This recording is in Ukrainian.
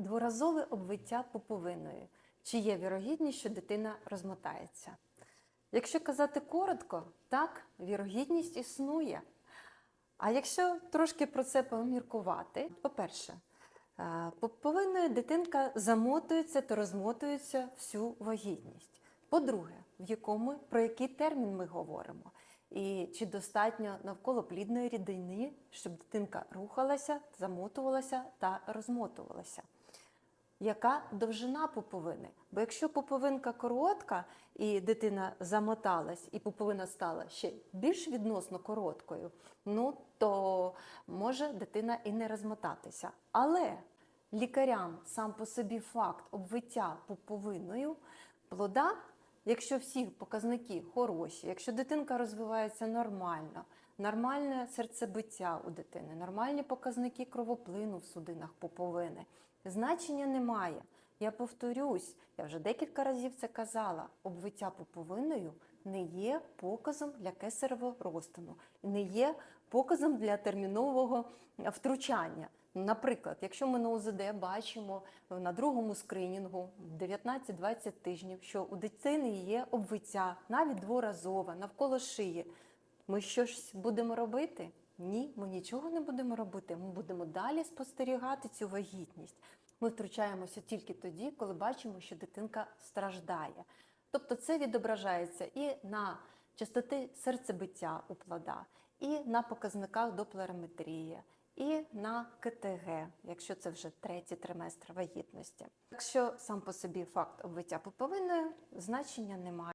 Дворазове обвиття пуповиною. Чи є вірогідність, що дитина розмотається? Якщо казати коротко, так, вірогідність існує. А якщо трошки про це поміркувати, по-перше, е, пуповиною дитинка замотується та розмотується всю вагітність. По-друге, в якому, про який термін ми говоримо? І чи достатньо навколо плідної рідини, щоб дитинка рухалася, замотувалася та розмотувалася? Яка довжина пуповини? Бо якщо пуповинка коротка і дитина замоталась, і пуповина стала ще більш відносно короткою, ну то може дитина і не розмотатися. Але лікарям сам по собі факт обвиття пуповиною плода, якщо всі показники хороші, якщо дитинка розвивається нормально, нормальне серцебиття у дитини, нормальні показники кровоплину в судинах пуповини. Значення немає. Я повторюсь, я вже декілька разів це казала. Обвиття пуповиною не є показом для кесаревого розтину, не є показом для термінового втручання. Наприклад, якщо ми на УЗД бачимо на другому скринінгу 19-20 тижнів, що у дитини є обвиття навіть дворазове навколо шиї, ми щось будемо робити? Ні, ми нічого не будемо робити. Ми будемо далі спостерігати цю вагітність. Ми втручаємося тільки тоді, коли бачимо, що дитинка страждає. Тобто це відображається і на частоти серцебиття у плода, і на показниках доплерометрії, і на КТГ, якщо це вже третій триместр вагітності. Якщо сам по собі факт обвиття пуповиною, значення немає.